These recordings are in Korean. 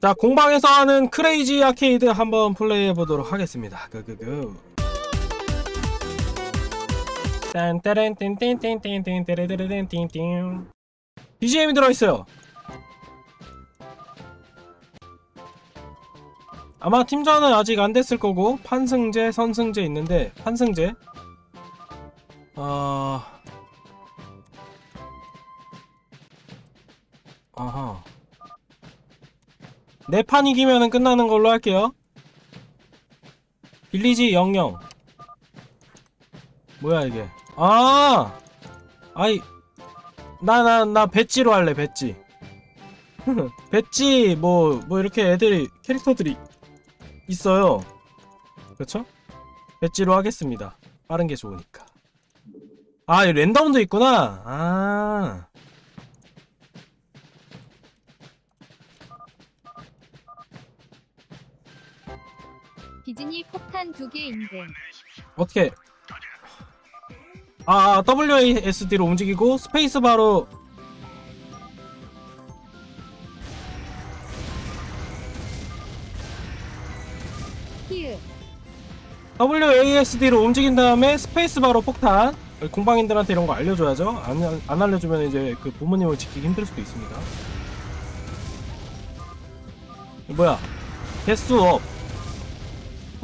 자 공방에서 하는 크레이지 아케이드 한번 플레이해 보도록 하겠습니다. 그그그. 딴따란띵띵띵띵띵띵띵띵띵띵 BGM이 들어있어요. 아마 팀전은 아직 안 됐을 거고 판승제, 선승제 있는데 판승제 어... 아하 네 판 이기면은 끝나는 걸로 할게요. 빌리지 00 뭐야 이게? 아! 아이 나 나 나 배지로 할래 배지. 배지 뭐뭐 이렇게 애들이 캐릭터들이 있어요. 그렇죠? 배지로 하겠습니다. 빠른 게 좋으니까. 아이 랜덤도 있구나. 아 디즈니 폭탄 두 개 인증. 어떻게? 아, 아 WASD로 움직이고 스페이스 바로 히읗. WASD로 움직인 다음에 스페이스 바로 폭탄. 공방인들한테 이런 거 알려줘야죠. 안, 안 알려주면 이제 그 부모님을 지키기 힘들 수도 있습니다. 뭐야? 개수 업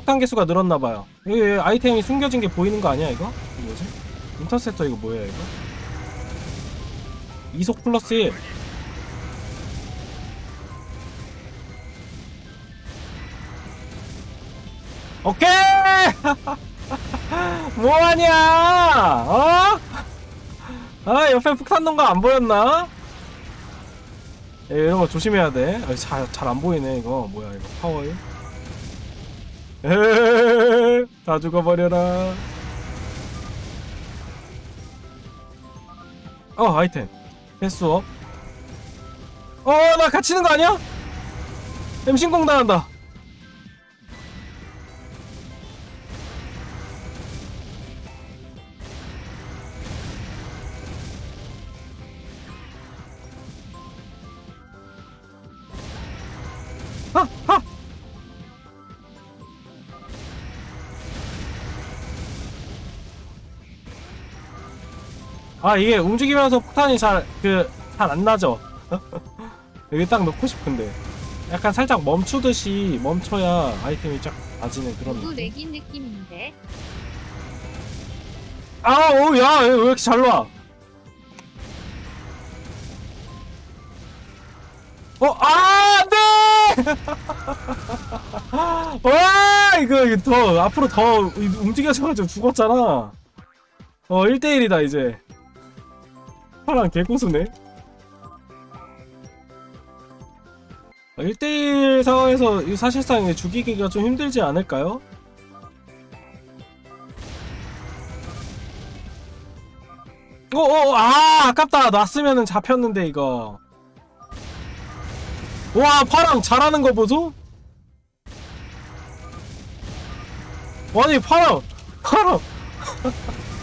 폭탄 개수가 늘었나봐요 여기 아이템이 숨겨진 게 보이는 거 아니야 이거? 이거 뭐지? 인터셉터 이거 뭐야 이거? 이속 플러스 1 오케이! 뭐하냐? 어? 아 옆에 폭탄 넣은 거 안 보였나? 에, 이런 거 조심해야 돼. 잘 잘 안 보이네 이거. 뭐야 이거 파워에? 다 죽어버려라. 어 아이템 패스업. 어나 갇히는 거 아니야? 엠신공 당한다. 아 이게 움직이면서 폭탄이 잘 그 잘 안 나죠. 여기 딱 넣고 싶은데 약간 살짝 멈추듯이 멈춰야 아이템이 쫙 나지는 그런 느낌. 내긴 느낌인데. 아, 오, 야, 왜 이렇게 잘 놔? 어, 아, 안 돼! 와, 이거, 이거 더, 앞으로 더 움직여져가지고 죽었잖아. 어, 1대1이다, 이제. 파랑 개고수네. 1대1 상황에서 이 사실상 죽이기가 좀 힘들지 않을까요? 어, 어, 아, 아깝다. 놨으면은 잡혔는데, 이거. 와, 파랑 잘하는 거 보소? 아니, 파랑, 파랑.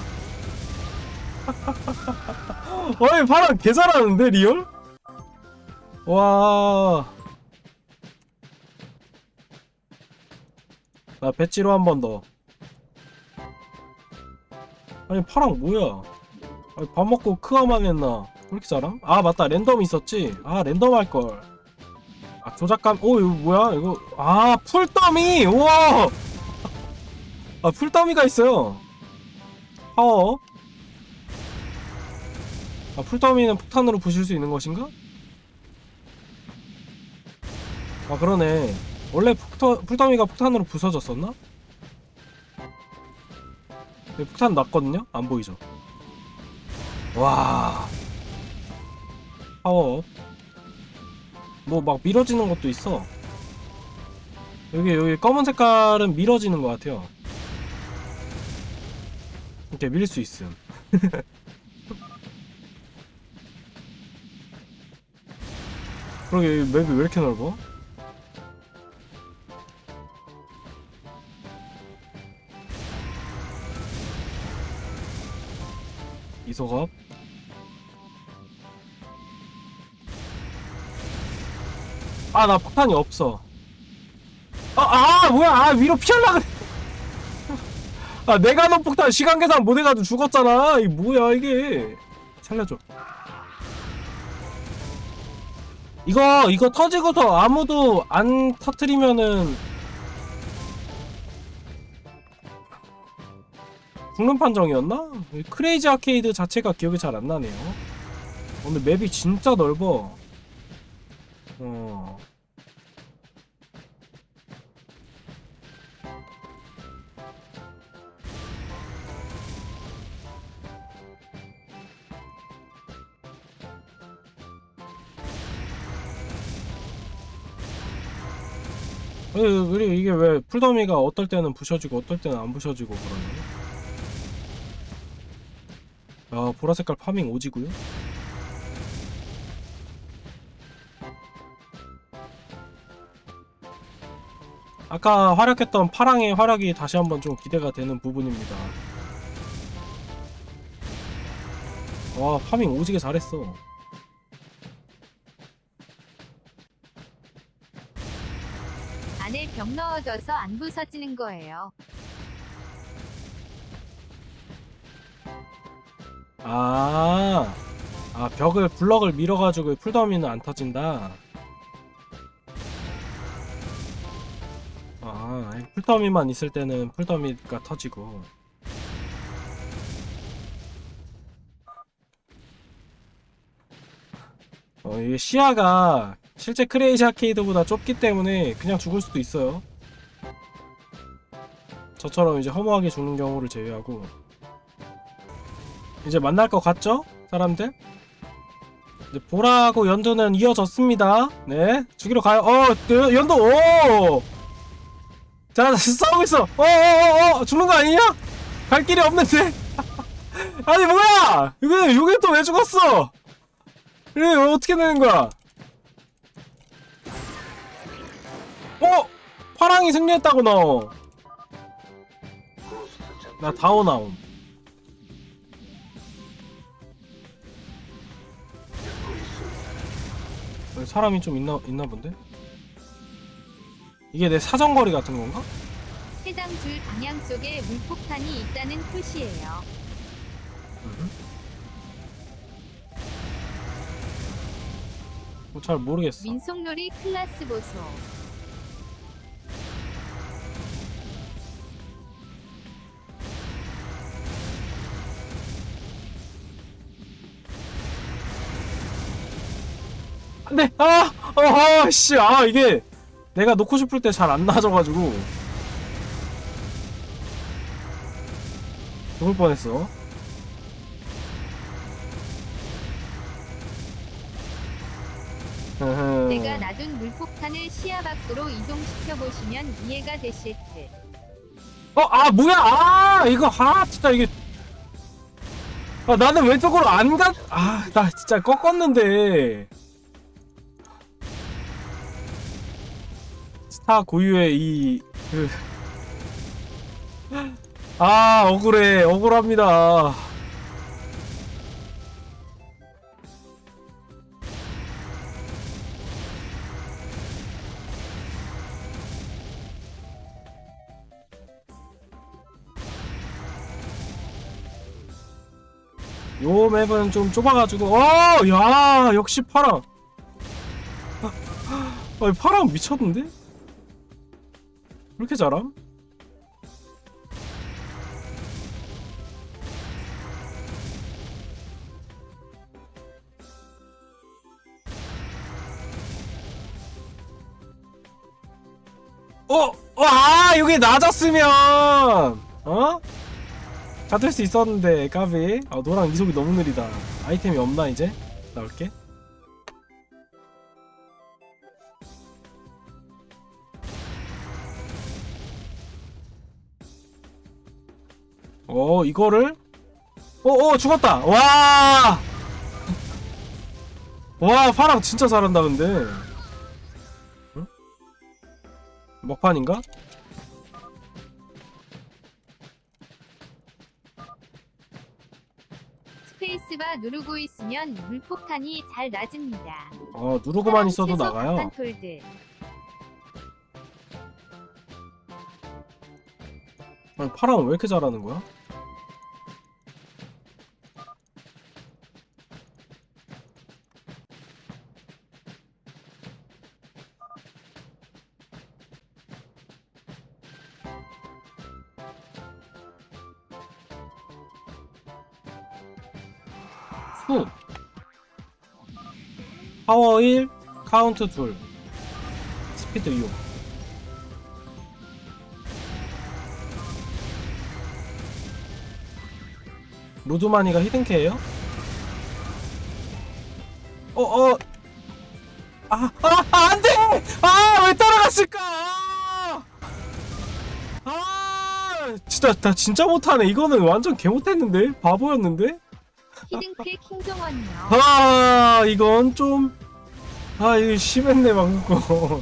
아니, 파랑 개 잘하는데, 리얼? 와. 나 배지로 한 번 더. 아니, 파랑 뭐야? 아니, 밥 먹고 크아만 했나? 왜 이렇게 잘함? 아 맞다 랜덤 있었지? 아 랜덤 할 걸 아 조작감 오 이거 뭐야 이거 아 풀더미 우와 아 풀더미가 있어요 파워 아 풀더미는 폭탄으로 부실 수 있는 것인가? 아 그러네 원래 폭터, 풀더미가 폭탄으로 부서졌었나? 폭탄 났거든요? 안 보이죠? 와 파워 뭐 막 밀어지는 것도 있어 여기 여기 검은 색깔은 밀어지는 것 같아요 이렇게 밀 수 있음 그러게 맵이 왜 이렇게 넓어? 이소갑? 아 나 폭탄이 없어. 아, 아 뭐야? 아 위로 피하려 그래. 아 내가 넣은 폭탄 시간 계산 못 해가지고 죽었잖아. 이 뭐야 이게? 살려줘 이거 이거 터지고서 아무도 안 터트리면은 죽는 판정이었나? 이 크레이지 아케이드 자체가 기억이 잘 안 나네요. 오늘 맵이 진짜 넓어. 어 그리고 이게 왜 풀더미가 어떨 때는 부셔지고 어떨 때는 안 부셔지고 그러네 아 보라색깔 파밍 오지구요? 아까 활약했던 파랑의 활약이 다시 한번 좀 기대가 되는 부분입니다. 와 파밍 오지게 잘했어 병 넣어져서 안 부서지는 거예요. 아, 아 벽을 블럭을 밀어가지고 풀더미는 안 터진다. 아, 풀더미만 있을 때는 풀더미가 터지고. 어, 이게 시야가 실제 크레이지 아케이드보다 좁기 때문에 그냥 죽을 수도 있어요. 저처럼 이제 허무하게 죽는 경우를 제외하고. 이제 만날 것 같죠? 사람들? 이제 보라하고 연두는 이어졌습니다. 네. 죽이러 가요. 어, 네, 연두, 오! 자, 싸우고 있어. 어, 어, 어, 어, 죽는 거 아니냐? 갈 길이 없는데? 아니, 뭐야! 이거, 이게 또 왜 죽었어? 그래, 어떻게 되는 거야? 어! 파랑이 승리했다고 나오. 나 다오 나옴. 사람이 좀 있나 있나 본데? 이게 내 사정거리 같은 건가? 해당 줄 방향 쪽에 물폭탄이 있다는 표시예요. 뭐 잘 모르겠어. 민속놀이 클라스 보소. 안돼. 아, 어, 씨, 아 이게 내가 놓고 싶을 때 잘 안 나져가지고 죽을 뻔했어. 으흠. 제가 놔둔 물폭탄을 시야 밖으로 이동시켜 보시면 이해가 되실 듯. 어, 아, 뭐야, 아, 이거, 아, 진짜 이게. 아, 나는 왼쪽으로 안 가, 아, 나 진짜 꺾었는데. 스타 고유의 이, 그. 아, 억울해, 억울합니다. 요 맵은 좀 좁아가지고 어, 야, 역시 파랑. 아, 파랑 미쳤는데? 왜 이렇게 잘함? 어, 어, 아, 여기 낮았으면, 어? 가질 수 있었는데 까비 아 너랑 이속이 너무 느리다 아이템이 없나 이제? 나올게 어 이거를 어어 죽었다 와 와, 파랑 진짜 잘한다, 근데. 응? 먹판인가? 스페이스바 누르고 있으면 물폭탄이 잘 낮습니다. 어 누르고만 있어도 나가요. 아니 파랑 왜 이렇게 잘하는 거야? 파워 1 카운트 2 스피드 6 로드마니가 히든캐예요? 어, 어. 아, 아, 아, 안 돼! 아, 왜 따라갔을까? 아, 아, 진짜, 나 진짜 못하네. 이거는 완전 개 못했는데? 바보였는데? 히든캐 킹정원이요. 아, 이건 좀. 아, 이거 심했네, 방금 건.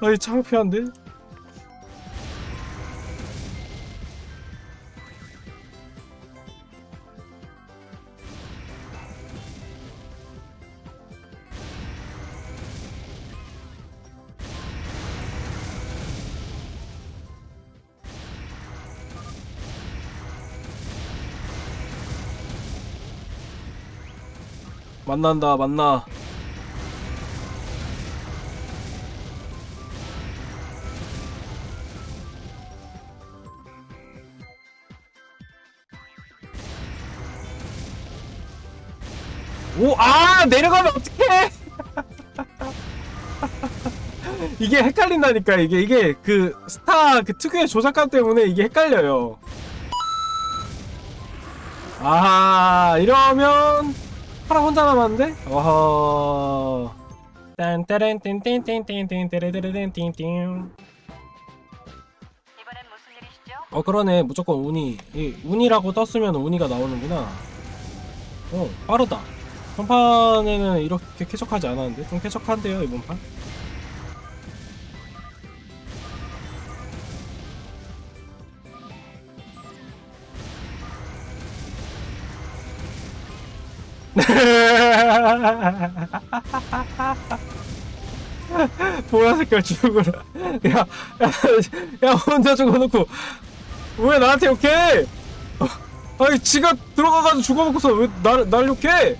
아, 이 창피한데? 만난다, 만나. 이게 헷갈린다니까, 이게, 이게, 그, 스타, 그 특유의 조작감 때문에 이게 헷갈려요. 아, 이러면, 파랑 혼자 남았는데? 어허. 딴따란 띵띵띵띵띵 띠르르르띵띵 이번엔 무슨 일이시죠? 어 그러네 무조건 운이 이 운이라고 떴으면 운이가 나오는구나 어 빠르다 전판에는 이렇게 쾌적하지 않았는데 좀 쾌적한데요 이번 판 보라 색깔 죽어라 야, 야, 야 혼자 죽어놓고 왜 나한테 욕해? 어, 아니 지가 들어가가지고 죽어놓고서 왜 날, 날 욕해?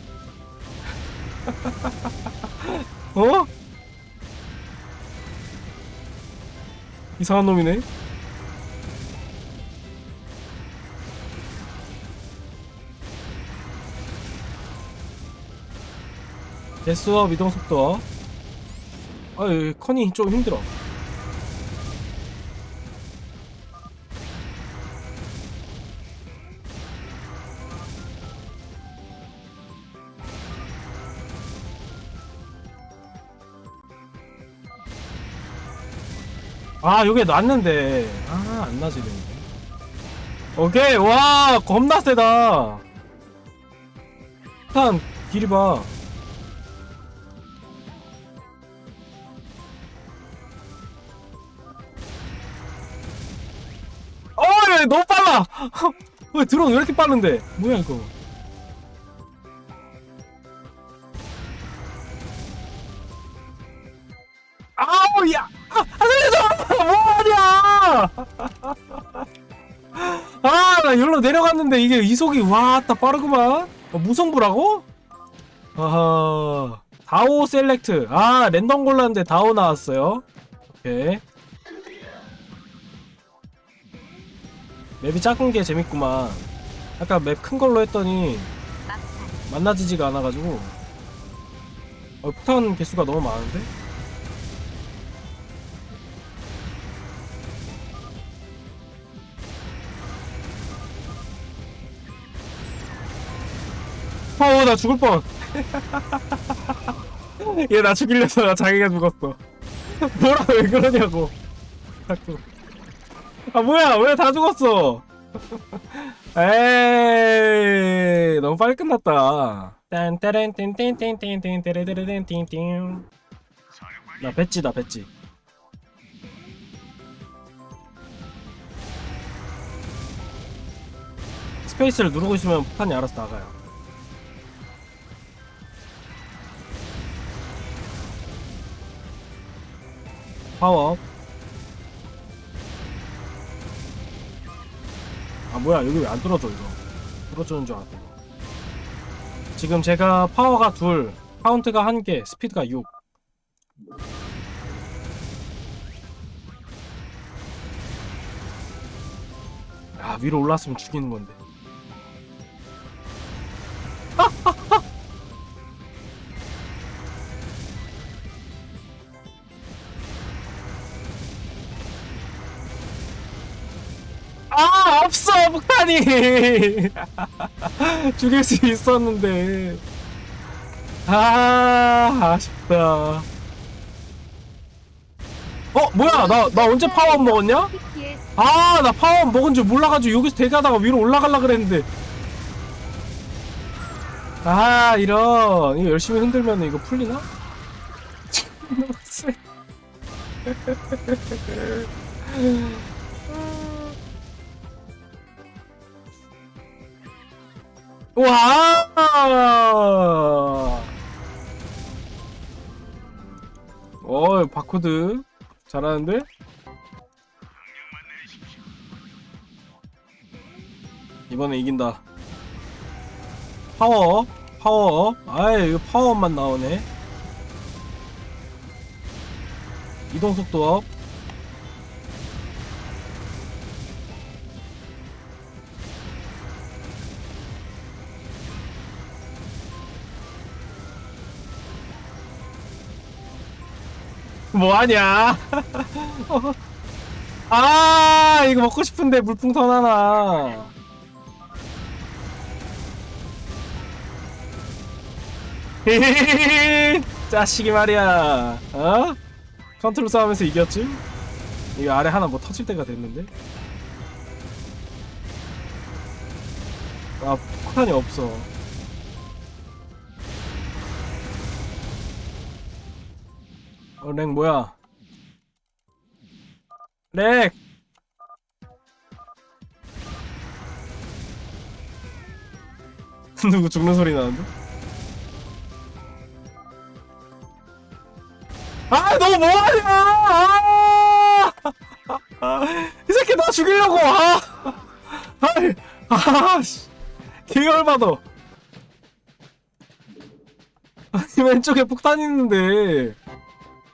어? 이상한 놈이네 데스업 이동 속도. 아유 컨이 좀 힘들어. 아 요게 났는데. 아 안 나지네. 오케이 와 겁나 세다. 일단 길이 봐 너무 빨라! 왜 드론 왜 이렇게 빠른데? 뭐야, 이거? 아우, 야! 아, 살려줘! 뭐하냐! 아, 나 여기로 내려갔는데 이게 이속이 와따 빠르구만? 어, 무성부라고? 아하. 다오 셀렉트. 아, 랜덤 골랐는데 다오 나왔어요. 오케이. 맵이 작은 게 재밌구만. 아까 맵 큰 걸로 했더니. 만나지지가 않아가지고. 어, 폭탄 개수가 너무 많은데? 어우, 나 죽을 뻔. 얘 나 죽이려다가 자기가 죽었어. 뭐라 왜 그러냐고. 자꾸. 아 뭐야 왜 다 죽었어? 에이 너무 빨리 끝났다. 나 배지다 배지. 스페이스를 누르고 있으면 폭탄이 알아서 나가요. 파워 아 뭐야 여기 왜 안 뚫어져 이거? 뚫어주는 줄 알았다 지금 제가 파워가 둘 카운트가 한개 스피드가 6 아 위로 올랐으면 죽이는 건데 폭탄이 죽일 수 있었는데. 아 아쉽다. 어 뭐야? 나 나 언제 파워업 먹었냐? 아 나 파워업 먹은 줄 몰라가지고 여기서 대기하다가 위로 올라가려 그랬는데. 아 이런. 이거 열심히 흔들면 이거 풀리나? 와! 어, 바코드 잘하는데? 이번에 이긴다. 파워, 파워. 아이, 이거 파워만 나오네. 이동 속도 업. 뭐하냐? 아 이거 먹고 싶은데 물풍선 하나. 짜식이 말이야. 어? 컨트롤 싸움에서 이겼지? 이거 아래 하나 뭐 터질 때가 됐는데? 아 폭탄이 없어. 어, 렉 뭐야? 렉! 누구 죽는 소리 나는데? 아, 너 뭐하냐! 아! 이 새끼 나 죽이려고! 아! 아이, 아, 씨. 개열받아. 아니, 왼쪽에 폭탄 있는데.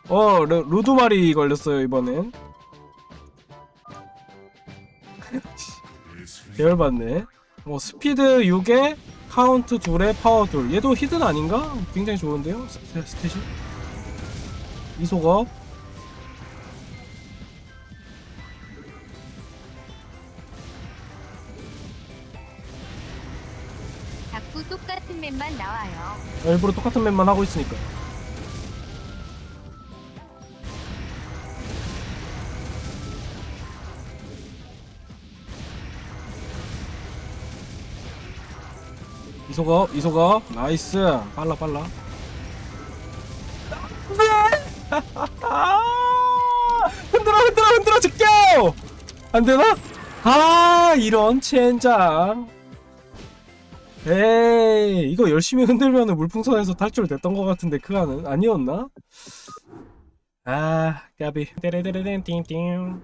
어, 루, 루두마리 걸렸어요, 이번엔. 계열받네. 뭐, 스피드 6에 카운트 2에 파워 2. 얘도 히든 아닌가? 굉장히 좋은데요? 스탯이? 이속업. 자꾸 똑같은 맵만 나와요. 일부러 똑같은 맵만 하고 있으니까. 이소거 이소거. 나이스. 빨라 빨라. 흔들어 흔들어 흔들어 제껴 안되나? 아 이런 첸장. 에이 이거 열심히 흔들면 물풍선에서 탈출 됐던 것 같은데 그거는 아니었나? 아 까비. 떼레떼레렌 띵띵